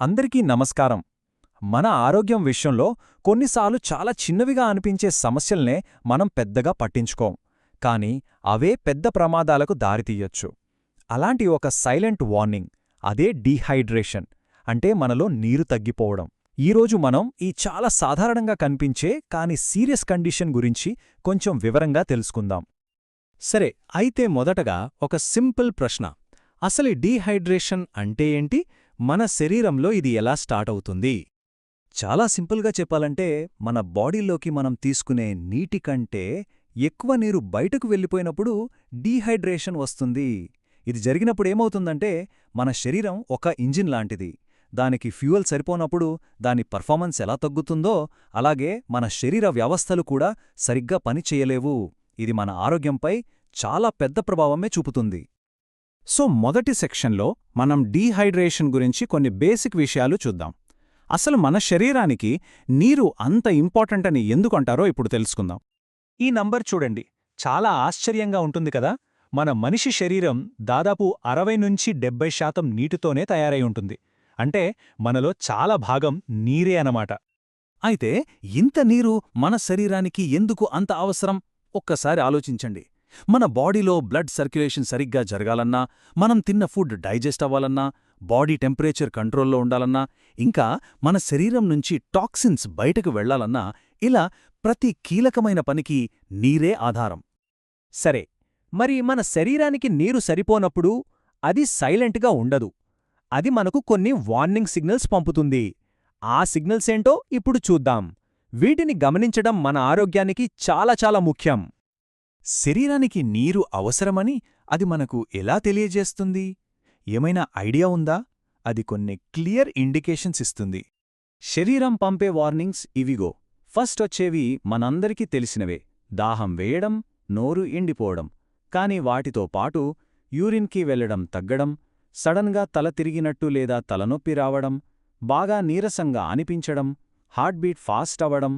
అందరికీ నమస్కారం. మన ఆరోగ్యం విషయంలో కొన్నిసార్లు చాలా చిన్నవిగా అనిపించే సమస్యల్నే మనం పెద్దగా పట్టించుకోం. కానీ అవే పెద్ద ప్రమాదాలకు దారితీయొచ్చు. అలాంటి ఒక సైలెంట్ వార్నింగ్ అదే డీహైడ్రేషన్ అంటే మనలో నీరు తగ్గిపోవడం. ఈరోజు మనం ఈ చాలా సాధారణంగా కనిపించే కాని సీరియస్ కండిషన్ గురించి కొంచెం వివరంగా తెలుసుకుందాం. సరే అయితే మొదటగా ఒక సింపుల్ ప్రశ్న. అసలు డీహైడ్రేషన్ అంటే ఏంటి? మన శరీరంలో ఇది ఎలా స్టార్ట్ అవుతుంది? చాలా సింపుల్గా చెప్పాలంటే మన బాడీలోకి మనం తీసుకునే నీటి కంటే ఎక్కువ నీరు బయటకు వెళ్ళిపోయినప్పుడు డీహైడ్రేషన్ వస్తుంది. ఇది జరిగినప్పుడు ఏమవుతుందంటే మన శరీరం ఒక ఇంజిన్ లాంటిది. దానికి ఫ్యూయల్ సరిపోనప్పుడు దాని పర్ఫార్మెన్స్ ఎలా తగ్గుతుందో అలాగే మన శరీర వ్యవస్థలు కూడా సరిగ్గా పనిచేయలేవు ఇది మన ఆరోగ్యంపై చాలా పెద్ద ప్రభావమే చూపుతుంది. సో మొదటి సెక్షన్లో మనం డీహైడ్రేషన్ గురించి కొన్ని బేసిక్ విషయాలు చూద్దాం. అసలు మన శరీరానికి నీరు అంత ఇంపార్టెంట్ అని ఎందుకంటారో ఇప్పుడు తెలుసుకుందాం. ఈ నంబర్ చూడండి. చాలా ఆశ్చర్యంగా ఉంటుంది కదా? మన మనిషి శరీరం దాదాపు అరవై నుంచి డెబ్బై శాతం నీటితోనే తయారై ఉంటుంది. అంటే మనలో చాలా భాగం నీరే అనమాట అయితే ఇంత నీరు మన శరీరానికి ఎందుకు అంత అవసరం? ఒక్కసారి ఆలోచించండి. మన బాడీలో బ్లడ్ సర్క్యులేషన్ సరిగ్గా జరగాలన్నా మనం తిన్న ఫుడ్ డైజెస్ట్ అవ్వాలన్నా బాడీ టెంపరేచర్ కంట్రోల్లో ఉండాలన్నా ఇంకా మన శరీరం నుంచి టాక్సిన్స్ బయటకు వెళ్ళాలన్నా ఇలా ప్రతి కీలకమైన పనికి నీరే ఆధారం. సరే మరి మన శరీరానికి నీరు సరిపోనప్పుడు అది సైలెంట్గా ఉండదు. అది మనకు కొన్ని వార్నింగ్ సిగ్నల్స్ పంపుతుంది. ఆ సిగ్నల్స్ ఏంటో ఇప్పుడు చూద్దాం. వీటిని గమనించడం మన ఆరోగ్యానికి చాలా చాలా ముఖ్యం. శరీరానికి నీరు అవసరమని అది మనకు ఎలా తెలియజేస్తుంది? ఏమైనా ఐడియా ఉందా? అది కొన్ని క్లియర్ ఇండికేషన్స్ ఇస్తుంది. శరీరం పంపే వార్నింగ్స్ ఇవిగో. ఫస్ట్ వచ్చేవి మనందరికీ తెలిసినవే. దాహం వేయడం నోరు ఎండిపోవడం. కాని వాటితో పాటు యూరిన్కి వెళ్ళడం తగ్గడం సడన్గా తల తిరిగినట్టు లేదా తలనొప్పి రావడం బాగా నీరసంగా అనిపించడం హార్ట్బీట్ ఫాస్ట్ అవ్వడం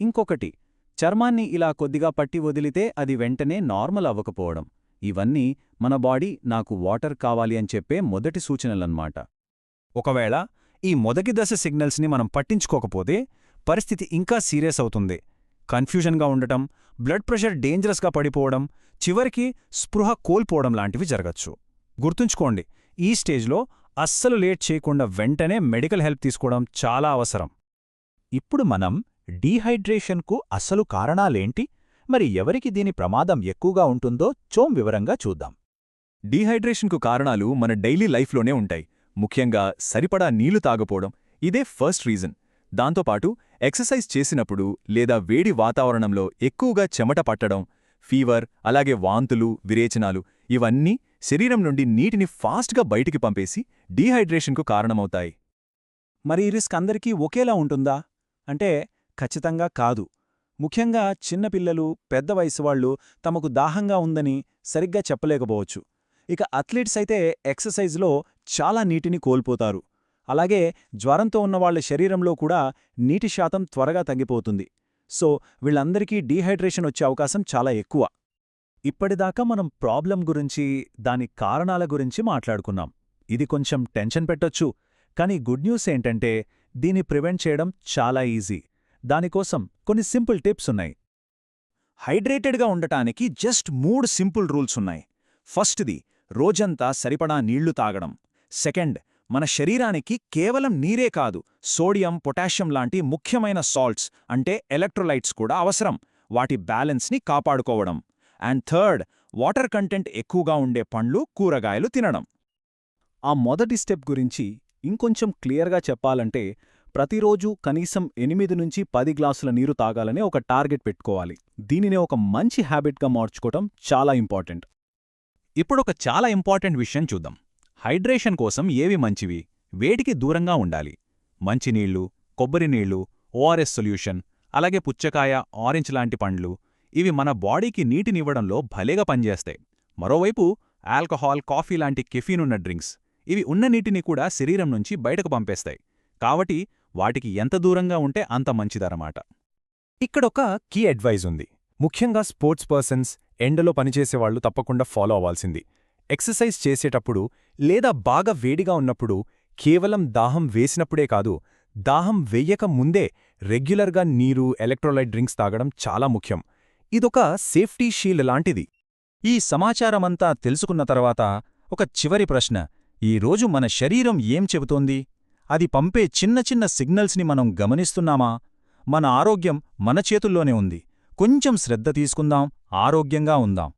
ఇంకొకటి చర్మాన్ని ఇలా కొద్దిగా పట్టి వదిలితే అది వెంటనే నార్మల్ అవ్వకపోవడం. ఇవన్నీ మన బాడీ నాకు వాటర్ కావాలి అని చెప్పే మొదటి సూచనలన్మాట ఒకవేళ ఈ మొదటి దశ సిగ్నల్స్ని మనం పట్టించుకోకపోతే పరిస్థితి ఇంకా సీరియస్ అవుతుంది. కన్ఫ్యూజన్గా ఉండటం బ్లడ్ ప్రెషర్ డేంజరస్గా పడిపోవడం చివరికి స్పృహ కోల్పోవడం లాంటివి జరగచ్చు. గుర్తుంచుకోండి ఈ స్టేజ్లో అస్సలు లేట్ చేయకుండా వెంటనే మెడికల్ హెల్ప్ తీసుకోవడం చాలా అవసరం. ఇప్పుడు మనం డీహైడ్రేషన్కు అసలు కారణాలేంటి? మరి ఎవరికి దీని ప్రమాదం ఎక్కువగా ఉంటుందో చోం వివరంగా చూద్దాం. డీహైడ్రేషన్కు కారణాలు మన డైలీ లైఫ్లోనే ఉంటాయి. ముఖ్యంగా సరిపడా నీళ్ళు తాగపోవడం ఇదే ఫస్ట్ రీజన్. దాంతోపాటు ఎక్సర్సైజ్ చేసినప్పుడు లేదా వేడి వాతావరణంలో ఎక్కువగా చెమట పట్టడం ఫీవర్ అలాగే వాంతులు విరేచనాలు ఇవన్నీ శరీరం నుండి నీటిని ఫాస్ట్గా బయటికి పంపేసి డీహైడ్రేషన్కు కారణమవుతాయి. మరి ఈ రిస్క్ అందరికీ ఒకేలా ఉంటుందా? అంటే ఖచ్చితంగా కాదు. ముఖ్యంగా చిన్నపిల్లలు పెద్ద వయసువాళ్ళు తమకు దాహంగా ఉందని సరిగ్గా చెప్పలేకపోవచ్చు. ఇక అథ్లీట్స్ అయితే ఎక్సర్సైజ్లో చాలా నీటిని కోల్పోతారు. అలాగే జ్వరంతో ఉన్నవాళ్ళ శరీరంలో కూడా నీటి శాతం త్వరగా తగ్గిపోతుంది. సో వీళ్ళందరికీ డీహైడ్రేషన్ వచ్చే అవకాశం చాలా ఎక్కువ. ఇప్పటిదాకా మనం ప్రాబ్లం గురించి దాని కారణాల గురించి మాట్లాడుకున్నాం. ఇది కొంచెం టెన్షన్ పెట్టొచ్చు. కానీ గుడ్ న్యూస్ ఏంటంటే దీన్ని ప్రివెంట్ చేయడం చాలా ఈజీ. దానికోసం కొన్ని సింపుల్ టిప్స్ ఉన్నాయి. హైడ్రేటెడ్గా ఉండటానికి జస్ట్ మూడు సింపుల్ రూల్స్ ఉన్నాయి. ఫస్ట్ది రోజంతా సరిపడా నీళ్ళు తాగడం. సెకండ్ మన శరీరానికి కేవలం నీరే కాదు సోడియం పొటాషియం లాంటి ముఖ్యమైన సాల్ట్స్ అంటే ఎలక్ట్రోలైట్స్ కూడా అవసరం. వాటి బ్యాలెన్స్ని కాపాడుకోవడం. అండ్ థర్డ్ వాటర్ కంటెంట్ ఎక్కువగా ఉండే పండ్లు కూరగాయలు తినడం. ఆ మొదటి స్టెప్ గురించి ఇంకొంచెం క్లియర్గా చెప్పాలంటే ప్రతిరోజూ కనీసం ఎనిమిది నుంచి పది గ్లాసుల నీరు తాగాలనే ఒక టార్గెట్ పెట్టుకోవాలి. దీనినే ఒక మంచి హ్యాబిట్గా మార్చుకోవటం చాలా ఇంపార్టెంట్. ఇప్పుడొక చాలా ఇంపార్టెంట్ విషయం చూద్దాం. హైడ్రేషన్ కోసం ఏవి మంచివి? వేడికి దూరంగా ఉండాలి. మంచినీళ్ళు కొబ్బరి నీళ్ళు ఓఆర్ఎస్ సొల్యూషన్ అలాగే పుచ్చకాయ ఆరెంజ్ లాంటి పండ్లు ఇవి మన బాడీకి నీటినివ్వడంలో భలేగా పనిచేస్తాయి. మరోవైపు ఆల్కహాల్ కాఫీ లాంటి కెఫీనున్న డ్రింక్స్ ఇవి ఉన్న నీటిని కూడా శరీరం నుంచి బయటకు పంపేస్తాయి. కాబట్టి వాటికి ఎంత దూరంగా ఉంటే అంత మంచిదన్నమాట. ఇక్కడొక కీ అడ్వైజ్ ఉంది. ముఖ్యంగా స్పోర్ట్స్ పర్సన్స్ ఎండలో పనిచేసేవాళ్ళు తప్పకుండా ఫాలో అవ్వాల్సింది. ఎక్సర్సైజ్ చేసేటప్పుడు లేదా బాగా వేడిగా ఉన్నప్పుడు కేవలం దాహం వేసినప్పుడే కాదు దాహం వెయ్యక ముందే రెగ్యులర్గా నీరు ఎలక్ట్రోలైట్ డ్రింక్స్ తాగడం చాలా ముఖ్యం. ఇదొక సేఫ్టీ షీల్డ్ లాంటిది. ఈ సమాచారమంతా తెలుసుకున్న తర్వాత ఒక చివరి ప్రశ్న. ఈరోజు మన శరీరం ఏం చెబుతోంది? అది పంపే చిన్న చిన్న సిగ్నల్స్ని మనం గమనిస్తున్నామా? మన ఆరోగ్యం మన చేతుల్లోనే ఉంది. కొంచెం శ్రద్ధ తీసుకుందాం ఆరోగ్యంగా ఉందాం.